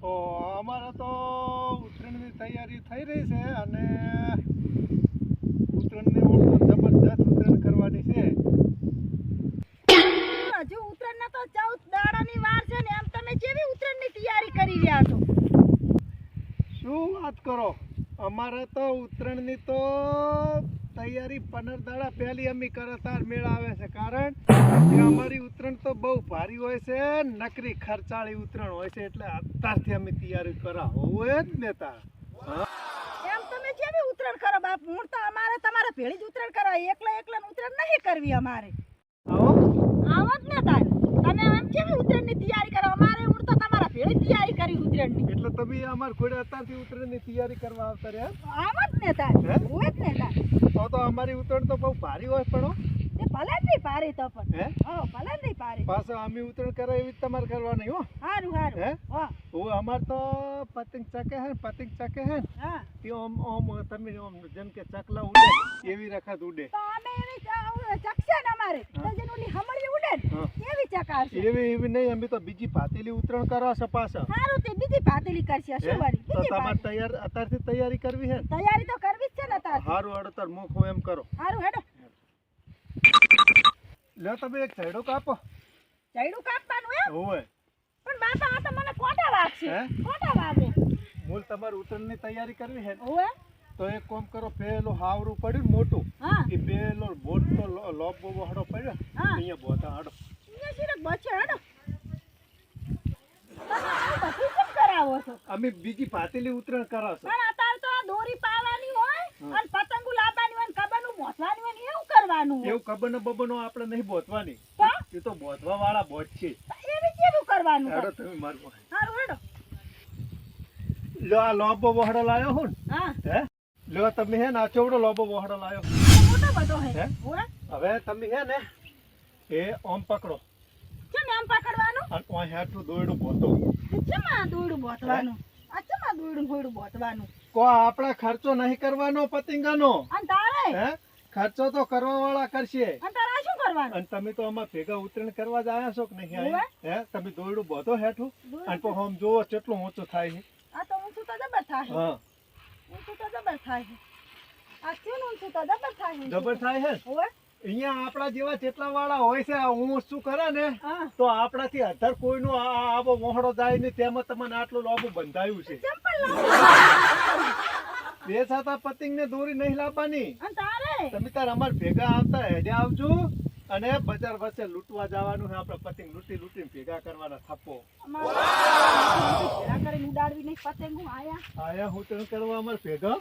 તો અમારે તો ઉત્તરાયણની તૈયારી થઈ રહી છે અને ઉત્તરાયણની ઓળખ જબરજસ્ત ઉત્તરાયણ કરવાની છે. હજુ ઉત્તરાયણના તો ચૌદ દાડાની વાર છે ને એમ તમે કેવી ઉત્તરાયણની તૈયારી કરી રહ્યા છો? શું વાત કરો? અમારે તો ઉત્તરાયણની તો તૈયારી પંદર દાડા પહેલી અમે કરતાર મેળ આવે છે. કારણ કે અમારી ઉત્તરાયણ તો બહુ ભારી હોય છે. નકરી ખર્ચાળી ઉત્તરાયણ હોય છે એટલે અત્યારથી અમે તૈયારી કરા હોય જ ને તાર. એમ તમે કેવી ઉત્તરાયણ કરો બાપ? હું તો અમારે તમારે ભેળી જ ઉત્તરાયણ કરવા એકલા એકલા ઉત્તરાયણ નહીં કરવી અમારે. આવો. આવો જ ને તાર. તમે એમ કેવી ઉત્તરાયણની તૈયારી કરો? અમારે હું તો તમારા ભેળી તૈયારી કરી ઉત્તરાયણની એટલે તમે અમાર ઘોડે અત્યારથી ઉત્તરાયણની તૈયારી કરવા આવતા રહ્યા? આમ જ ને તાર. અમારી ઉતરણ તો બહુ ભારી હોય પણ ભલે નહીં પારી તો પણ. હે? હા ભલે નહીં પારી પાછો અમે ઉતરણ કરે એવી તમારે કરવાની હો. સારું હે? સારું હા. હું અમાર તો પતંગ ચકે હે પતંગ ચકે હે હા. તે ઓમ ઓમ તમે ઓમ જેમ કે ચકલા ઉડે એવી રખત ઉડે. તો અમે એવી અમારે હા. તો જેનું ઓલી હમણી ઉડે ને હા. એવી ચકાશે એવી એવી નહીં અમે તો બીજી ભાતીલી ઉત્તરાયણ કરવા છે પાછા સારું તે બીજી પાતળી કરશે હે? શું વળી તો બીજી તમારે પાતળી. તૈયાર અત્યારથી તૈયારી કરવી હે ને? તૈયારી તો કરવી જ છે ને તાર હારું અડતર મોખો એમ કરો સારું હેડો લ્યો તમે એક છેડો કાપો ચૈડું કાપવાનું એમ હોવે પણ બાપા આ તો મને કોટા વાગશે હે? કોટા વાગે મૂળ તમારે ઉત્તરાયણની તૈયારી કરવી હે ને? તો એક કામ કરો પેલું હાવરું પડ્યું મોટું હા. એ પેલો મોટો લોબ બોબો હડો પડ્યો. હા. અહીંયા બોતા હડો. અહીંયા સિરક બચે હેડો? અમે બીજી પાતેલી ઉતરણ કરાવશો. પણ અત્યારે તો આ દોરી પાવાની હોય અને પતંગો લાવવાની હોય કબરનું મોસવાની હોય એવું કરવાનું એવું કબર ને આપણે નહીં બોતવાની એ તો બોતવા વાળા બોત છે એવી કેવું કરવાનું હેડો તમે મારું સારું હેડો. લો આ લોબો વહડો લાવ્યો હું. હા? હે લો તમે હે ના આ ચોવડો લોબો વહડો લાયો. મોટો બધો હે? હવે. તમે હે ને એ ઓમ પકડો. કેમ એમ પકડવાનું? આ ઓય હેઠું દોયડું બોતો. કેમ આ દોરડું બોતવાનું? આ કેમ આ દોરડું ફોડું બોતવાનું? કો આપણે ખર્ચો નહીં કરવાનો પતિંગાનો. અન તારે? હે? ખર્ચો તો કરવા વાળા કરશે. અન તારે શું કરવાનું? અન તમે તો આમાં ભેગા ઉતરણ કરવા જ આયા છો કે નહીં આયા? હે? તમે દોયડું બોધો હેઠું? અન તો આમ જોવો કેટલું ઊંચું થાય છે. આ તો ઊંચું તો જબર થાય. હા. ઊંચું તો જબર થાય આ કેવું ઊંચું તો જબર થાય જબર થાય છે. ઓવે અહીંયા આપણા જેવા જેટલા વાળા હોય છે આ શું કરે ને હા. તો આપણાથી અધર કોઈનો આવો મોહડો જાય નહીં તેમાં તમને આટલું લાંબુ બંધાયું છે. બે છતાં પતિંગ ને દોરી નહીં લાવવાની. તારે? તમે તાર અમાર ભેગા આવતા હેડે આવજો અને બજાર વચ્ચે લૂંટવા જવાનું છે આપણે પતિંગ લૂંટી લૂંટીને ભેગા કરવાના થપ્પો અમારે ભેળા કરીને ઉડાડવી નહીં પતંગો આયા. આયા હું તને કરવા અમાર ભેગા